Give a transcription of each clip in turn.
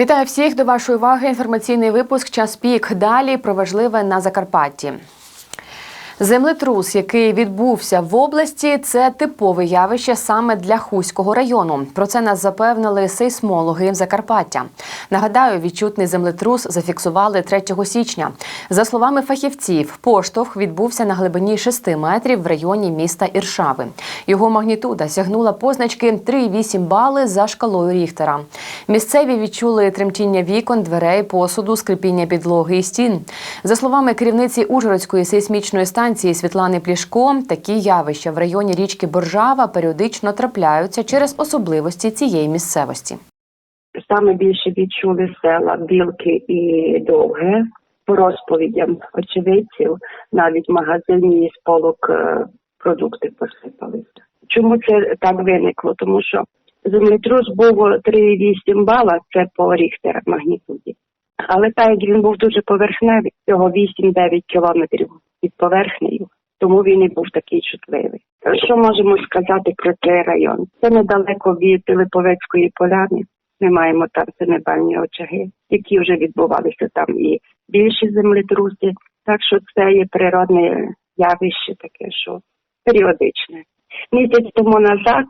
Вітаю всіх до вашої уваги. Інформаційний випуск Час пік. Далі про важливе на Закарпатті. Землетрус, який відбувся в області, це типове явище саме для Хуського району. Про це нас запевнили сейсмологи Закарпаття. Нагадаю, відчутний землетрус зафіксували 3 січня. За словами фахівців, поштовх відбувся на глибині 6 метрів в районі міста Іршави. Його магнітуда сягнула позначки 3,8 бали за шкалою Ріхтера. Місцеві відчули тремтіння вікон, дверей, посуду, скрипіння підлоги і стін. За словами керівниці Ужгородської сейсмічної станції Світлани Плішко, такі явища в районі річки Боржава періодично трапляються через особливості цієї місцевості. Саме більше відчули села Білки і Довге. По розповідям очевидців, навіть в магазині з полок е, продукти посипалися. Чому це так виникло? Тому що землетрус був 3,8 бала, це по Ріхтера магнітуді. Але так як він був дуже поверхневий, всього 8-9 кілометрів під поверхнею, тому він і був такий чутливий. Що можемо сказати про цей район? Це недалеко від Липовецької поляни. Ми маємо там синебальні очаги, які вже відбувалися там і більші землетруси. Так що це є природне явище таке, що періодичне. Місяць тому назад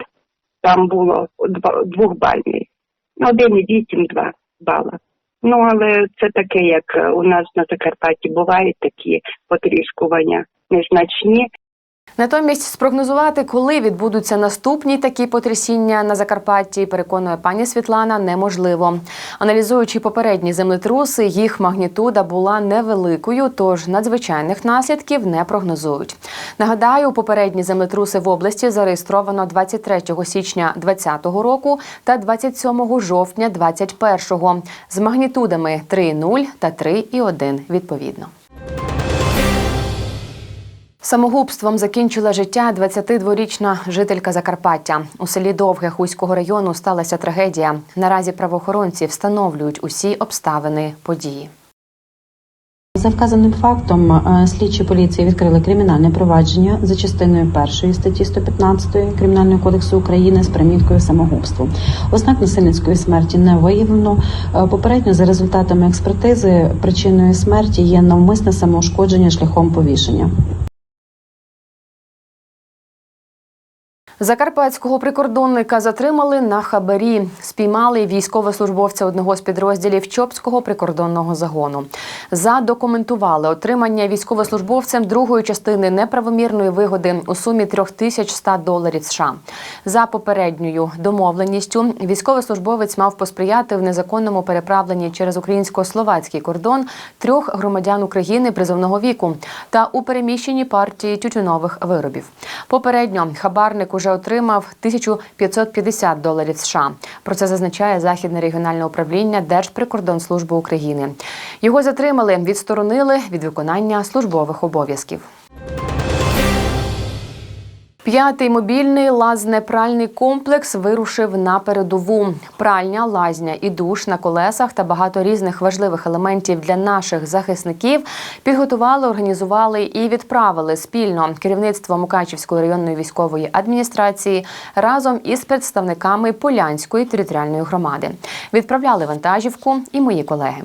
там було два- двохбальний, 1,8-2 бала. Ну, але це таке, як е, у нас на Закарпатті бувають такі потріскування незначні, Натомість спрогнозувати, коли відбудуться наступні такі потрясіння на Закарпатті, переконує пані Світлана, неможливо. Аналізуючи попередні землетруси, їх магнітуда була невеликою, тож надзвичайних наслідків не прогнозують. Нагадаю, попередні землетруси в області зареєстровано 23 січня 2020 року та 27 жовтня 2021 з магнітудами 3,0 та 3,1 відповідно. Самогубством закінчила життя 22-річна жителька Закарпаття. У селі Довге Хуського району сталася трагедія. Наразі правоохоронці встановлюють усі обставини події. За вказаним фактом е, слідчі поліції відкрили кримінальне провадження за частиною першої статті 115 Кримінального кодексу України з приміткою самогубство. Ознак насильницької смерті не виявлено. Е, Попередньо за результатами експертизи причиною смерті є навмисне самоушкодження шляхом повішення. Закарпатського прикордонника затримали на хабарі. Спіймали військовослужбовця одного з підрозділів Чопського прикордонного загону. Задокументували отримання військовослужбовцем другої частини неправомірної вигоди у сумі 3100 доларів США. За попередньою домовленістю військовослужбовець мав посприяти в незаконному переправленні через українсько-словацький кордон трьох громадян України призовного віку та у переміщенні партії тютюнових виробів. Попередньо хабарник уже отримав 1550 доларів США. Про це зазначає Західне регіональне управління Держприкордонслужби України. Його затримали, відсторонили від виконання службових обов'язків. П'ятий мобільний лазнепральний комплекс вирушив на передову. Пральня, лазня і душ на колесах та багато різних важливих елементів для наших захисників підготували, організували і відправили спільно керівництво Мукачівської районної військової адміністрації разом із представниками Полянської територіальної громади. Відправляли вантажівку і мої колеги.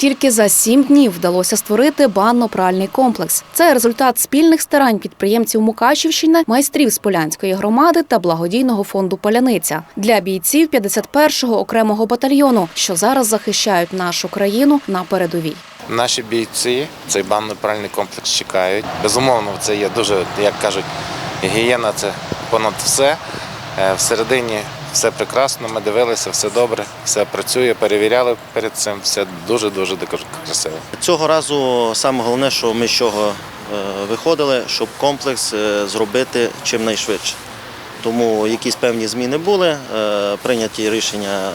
Тільки за сім днів вдалося створити банно-пральний комплекс. Це результат спільних старань підприємців Мукачівщини, майстрів з Полянської громади та благодійного фонду Поляниця для бійців 51-го окремого батальйону, що зараз захищають нашу країну на передовій. Наші бійці цей банно-пральний комплекс чекають. Безумовно, це є дуже, як кажуть, гігієна це понад все. Е, Всередині все прекрасно, ми дивилися, все добре, все працює, перевіряли перед цим, все дуже-дуже красиво. Цього разу саме головне, що ми з чого е, виходили, щоб комплекс е, зробити чимнайшвидше. Тому якісь певні зміни були, е, прийняті рішення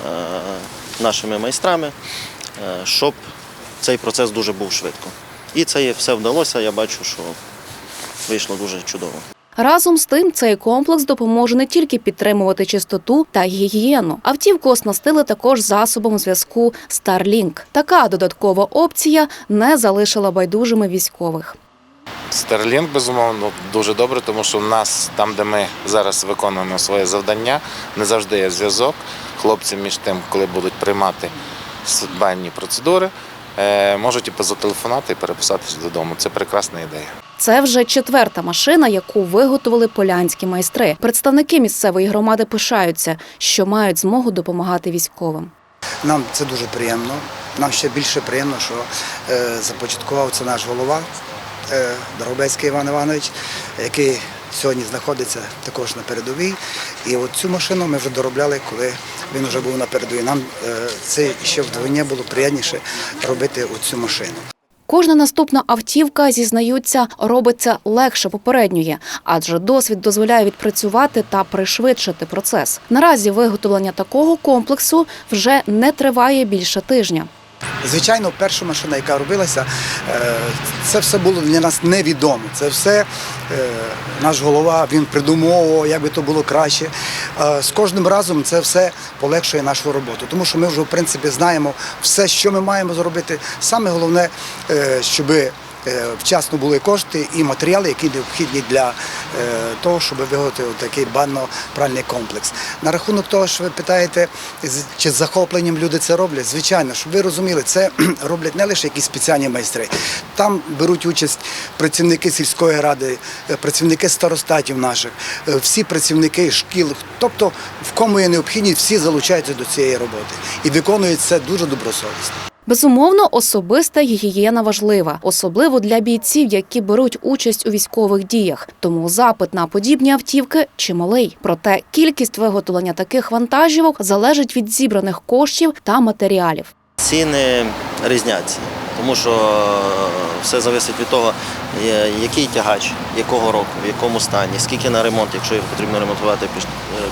нашими майстрами, щоб цей процес дуже був швидко. І це все вдалося. Я бачу, що вийшло дуже чудово. Разом з тим, цей комплекс допоможе не тільки підтримувати чистоту та гігієну. Автівку оснастили також засобом зв'язку Starlink. Така додаткова опція не залишила байдужими військових. Starlink, безумовно, дуже добре, тому що в нас, там, де ми зараз виконуємо своє завдання, не завжди є зв'язок. Хлопці між тим, коли будуть приймати банні процедури, е, можуть і позателефонувати і переписатися додому. Це прекрасна ідея. Це вже четверта машина, яку виготовили полянські майстри. Представники місцевої громади пишаються, що мають змогу допомагати військовим. Нам це дуже приємно. Нам ще більше приємно, що е, започаткував це наш голова е, Дрогобецький Іван Іванович, який сьогодні знаходиться також на передовій. І от цю машину ми вже доробляли, коли він вже був на передовій. Нам е, це ще вдвоє було приємніше робити оцю машину. Кожна наступна автівка, зізнаються, робиться легше попередньої, адже досвід дозволяє відпрацювати та пришвидшити процес. Наразі виготовлення такого комплексу вже не триває більше тижня. Звичайно, перша машина, яка робилася, е, це все було для нас невідомо. Це все е, наш голова він придумовував, як би то було краще. Е, З кожним разом це все полегшує нашу роботу, тому що ми вже в принципі знаємо все, що ми маємо зробити. Саме головне, щоб вчасно були кошти і матеріали, які необхідні для е, того, щоб виготовити такий банно-пральний комплекс. На рахунок того, що ви питаєте, чи з захопленням люди це роблять, звичайно, щоб ви розуміли, це роблять не лише якісь спеціальні майстри. Там беруть участь працівники сільської ради, е, працівники старостатів наших, е, всі працівники шкіл. Тобто, в кому є необхідність, всі залучаються до цієї роботи і виконують це дуже добросовісно. Безумовно, особиста гігієна важлива, особливо для бійців, які беруть участь у військових діях. Тому запит на подібні автівки чималий. Проте кількість виготовлення таких вантажівок залежить від зібраних коштів та матеріалів. Ціни різняться, тому що е, все залежить від того, який тягач, якого року, в якому стані, скільки на ремонт, якщо його потрібно ремонтувати, е,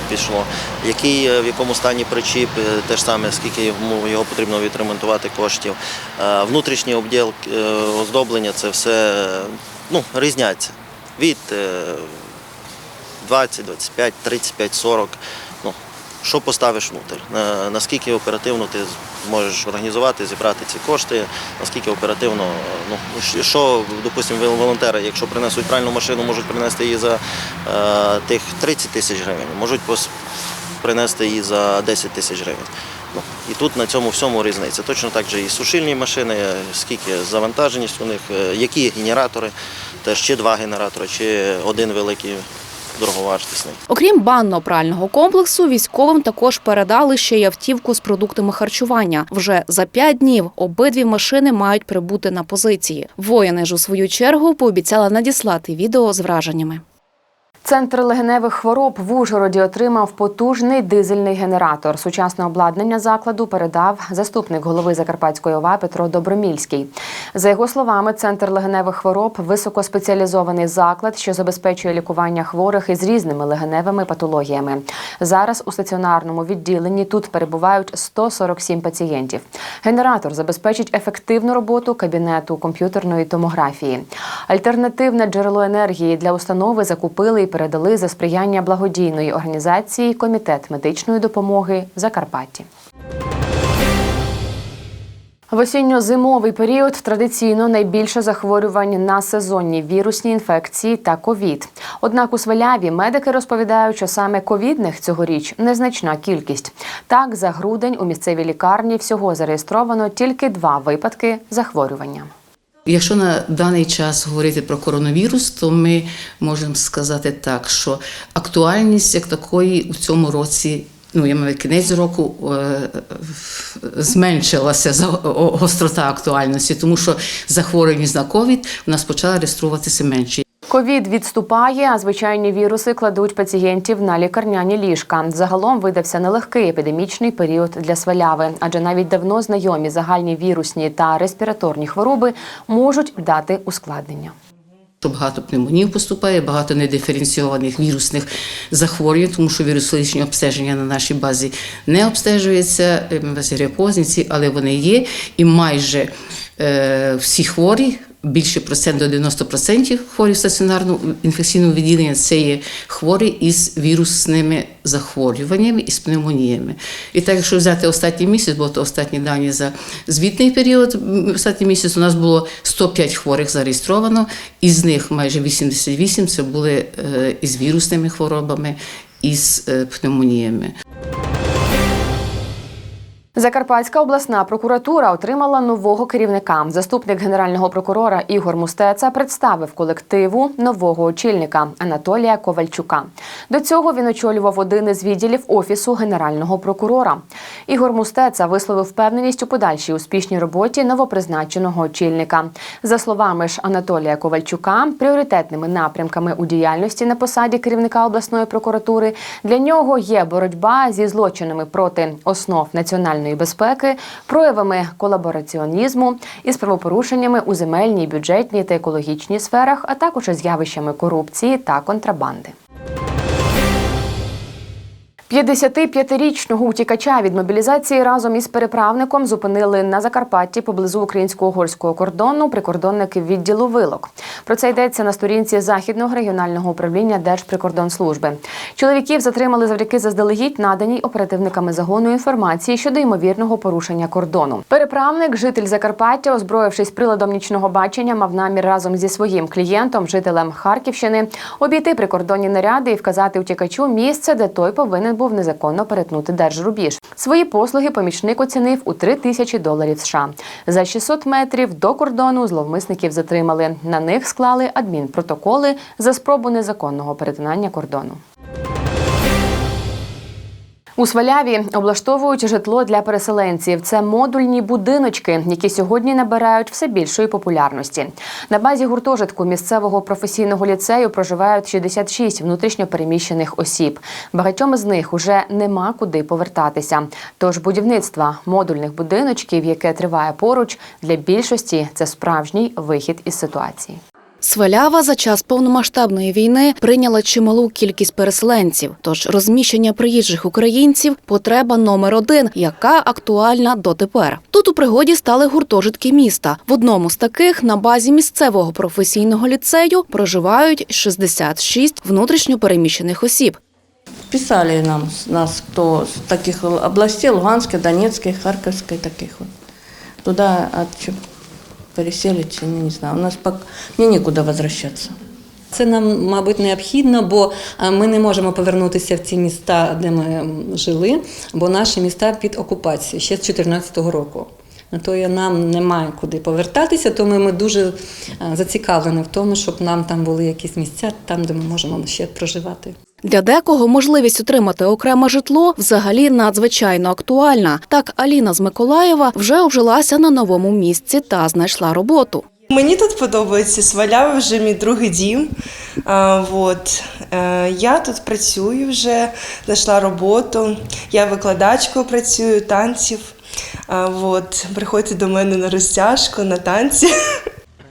пішло, який е, в якому стані причіп, те ж саме, скільки його потрібно відремонтувати коштів. Е, Внутрішній обділ, е, оздоблення це все ну, різняться. Від е, 20, 25, 35, 40. Що поставиш внутрі, наскільки оперативно ти зможеш організувати, зібрати ці кошти, наскільки оперативно, ну що, допустимо, волонтери, якщо принесуть пральну машину, можуть принести її за е, тих 30 тисяч гривень, можуть принести її за 10 тисяч гривень. Ну, і тут на цьому всьому різниця. Точно так же і сушильні машини, е, скільки завантаженість у них, е, які генератори, теж чи два генератори, чи один великий дороговартісний. Окрім банно-прального комплексу, військовим також передали ще й автівку з продуктами харчування. Вже за п'ять днів обидві машини мають прибути на позиції. Воїни ж у свою чергу пообіцяли надіслати відео з враженнями. Центр легеневих хвороб в Ужгороді отримав потужний дизельний генератор. Сучасне обладнання закладу передав заступник голови Закарпатської ОВА Петро Добромільський. За його словами, центр легеневих хвороб високоспеціалізований заклад, що забезпечує лікування хворих із різними легеневими патологіями. Зараз у стаціонарному відділенні тут перебувають 147 пацієнтів. Генератор забезпечить ефективну роботу кабінету комп'ютерної томографії. Альтернативне джерело енергії для установи закупили і передали за сприяння благодійної організації Комітет медичної допомоги в Закарпатті. В осінньо-зимовий період традиційно найбільше захворювань на сезонні вірусні інфекції та ковід. Однак у Сваляві медики розповідають, що саме ковідних цьогоріч незначна кількість. Так, за грудень у місцевій лікарні всього зареєстровано тільки два випадки захворювання. Якщо на даний час говорити про коронавірус, то ми можемо сказати так, що актуальність як такої у цьому році. Ну, я маю кінець року е, зменшилася за гострота актуальності, тому що захворюваність на ковід у нас почала реєструватися менше. Ковід відступає, а звичайні віруси кладуть пацієнтів на лікарняні ліжка. Загалом видався нелегкий епідемічний період для сваляви, адже навіть давно знайомі загальні вірусні та респіраторні хвороби можуть дати ускладнення. Багато пневмонів поступає, багато недиференційованих вірусних захворювань, тому що вірусологічні обстеження на нашій базі не обстежуються, грипозниці, але вони є. І майже е, всі хворі, більше процент до 90% хворі в стаціонарному інфекційному відділенні це є хворі із вірусними захворюваннями і з пневмоніями. І так, якщо взяти останній місяць, бо то останні дані за звітний період, останній місяць у нас було 105 хворих зареєстровано, із них майже 88 це були е, із вірусними хворобами, із е, пневмоніями. Закарпатська обласна прокуратура отримала нового керівника. Заступник генерального прокурора Ігор Мустеца представив колективу нового очільника Анатолія Ковальчука. До цього він очолював один із відділів офісу генерального прокурора. Ігор Мустеца висловив впевненість у подальшій успішній роботі новопризначеного очільника. За словами ж Анатолія Ковальчука, пріоритетними напрямками у діяльності на посаді керівника обласної прокуратури для нього є боротьба зі злочинами проти основ національної безпеки, проявами колабораціонізму із правопорушеннями у земельній, бюджетній та екологічній сферах, а також із явищами корупції та контрабанди. 55-річного утікача від мобілізації разом із переправником зупинили на Закарпатті поблизу українсько-угорського кордону прикордонники відділу вилок. Про це йдеться на сторінці західного регіонального управління Держприкордонслужби. Чоловіків затримали завдяки заздалегідь наданій оперативниками загону інформації щодо ймовірного порушення кордону. Переправник, житель Закарпаття, озброївшись приладом нічного бачення, мав намір разом зі своїм клієнтом, жителем Харківщини, обійти прикордонні наряди і вказати утікачу місце, де той повинен був незаконно перетнути держрубіж. Свої послуги помічник оцінив у 3 тисячі доларів США. За 600 метрів до кордону зловмисників затримали. На них склали адмінпротоколи за спробу незаконного перетинання кордону. У Сваляві облаштовують житло для переселенців. Це модульні будиночки, які сьогодні набирають все більшої популярності. На базі гуртожитку місцевого професійного ліцею проживають 66 внутрішньопереміщених осіб. Багатьом з них уже нема куди повертатися. Тож будівництво модульних будиночків, яке триває поруч, для більшості це справжній вихід із ситуації. Свалява за час повномасштабної війни прийняла чималу кількість переселенців. Тож розміщення приїжджих українців потреба номер один, яка актуальна дотепер. Тут у пригоді стали гуртожитки міста. В одному з таких на базі місцевого професійного ліцею проживають 66 внутрішньопереміщених осіб. Писали нам нас, кто с таких областей, Луганской, Донецкой, Харьковской, таких вот. Туда от, чё переселить, не знаю, у нас пок... мне некуда возвращаться. Це нам, мабуть, необхідно, бо е, ми не можемо повернутися в ці міста, де ми жили, бо наші міста під окупацією ще з 2014 року. То нам немає куди повертатися, тому ми дуже е, зацікавлені в тому, щоб нам там були якісь місця, там, де ми можемо ще проживати. Для декого можливість отримати окреме житло взагалі надзвичайно актуальна. Так Аліна з Миколаєва вже ожилася на новому місці та знайшла роботу. Мені тут подобається Свалява вже мій другий дім. А, вот. Е, я тут працюю вже, знайшла роботу. Я викладачкою працюю танців. А, вот. Приходьте до мене на розтяжку, на танці.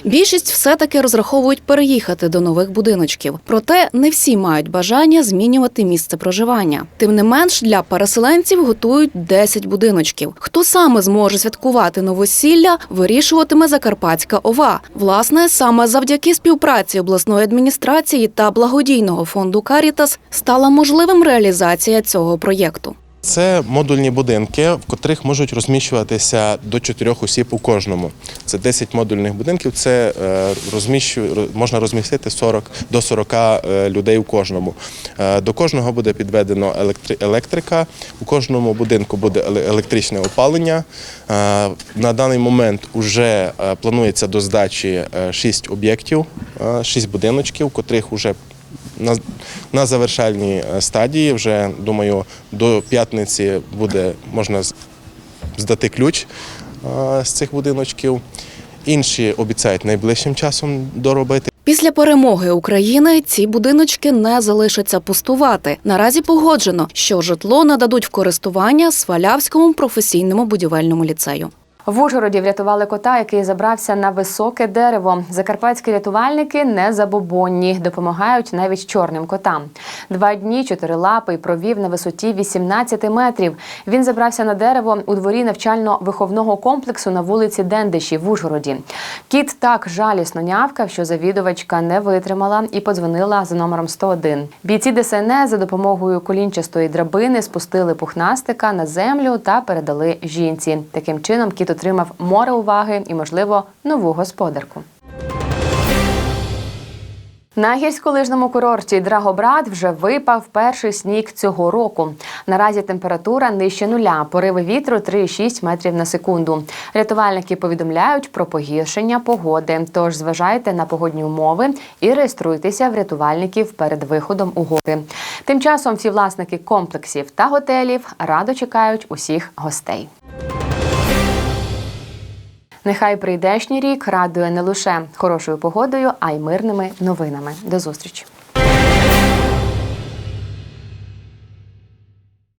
Більшість все-таки розраховують переїхати до нових будиночків. Проте не всі мають бажання змінювати місце проживання. Тим не менш, для переселенців готують 10 будиночків. Хто саме зможе святкувати новосілля, вирішуватиме Закарпатська ОВА. Власне, саме завдяки співпраці обласної адміністрації та благодійного фонду Карітас стала можливим реалізація цього проєкту. Це модульні будинки, в котрих можуть розміщуватися до чотирьох осіб у кожному. Це 10 модульних будинків. Це е, розміщу, можна розмістити 40 до 40 е, людей у кожному. Е, До кожного буде підведено електри- електрика. У кожному будинку буде електричне опалення. На даний момент вже планується до здачі 6 об'єктів, 6 будиночків, котрих вже на, на завершальній е, стадії. Вже думаю, до п'ятниці буде можна здати ключ е, з цих будиночків. Інші обіцяють найближчим часом доробити. Після перемоги України ці будиночки не залишаться пустувати. Наразі погоджено, що житло нададуть в користування Свалявському професійному будівельному ліцею. В Ужгороді врятували кота, який забрався на високе дерево. Закарпатські рятувальники не забобонні, допомагають навіть чорним котам. Два дні чотирилапий провів на висоті 18 метрів. Він забрався на дерево у дворі навчально-виховного комплексу на вулиці Дендиші в Ужгороді. Кіт так жалісно нявкав, що завідувачка не витримала і подзвонила за номером 101. Бійці ДСНС за допомогою колінчастої драбини спустили пухнастика на землю та передали жінці. Таким чином кіт отримав море уваги і, можливо, нову господарку. На гірськолижному курорті Драгобрат вже випав перший сніг цього року. Наразі температура нижче нуля, пориви вітру 3,6 метрів на секунду. Рятувальники повідомляють про погіршення погоди. Тож зважайте на погодні умови і реєструйтеся в рятувальників перед виходом у гори. Тим часом всі власники комплексів та готелів радо чекають усіх гостей. Нехай прийдешній рік радує не лише хорошою погодою, а й мирними новинами. До зустрічі!